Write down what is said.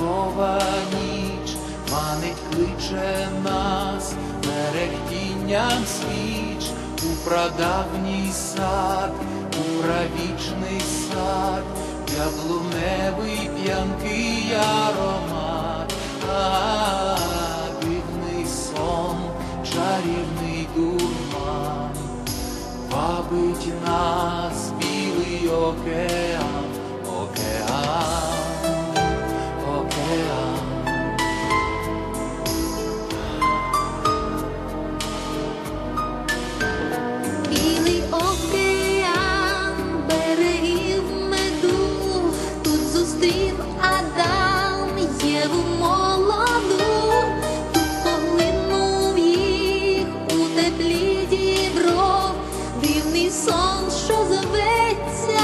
загадкова ніч, манить кличе нас мерехтінням свіч у прадавній сад, у правічний сад, яблуневий п'янкий аромат, а дивний сон, чарівний дурман, вабить нас білий океан, білий океан, берегів меду, тут зустрів Адам, Єву молоду, тут поглинув їх у теплі дібров, дивний сон, що зветься.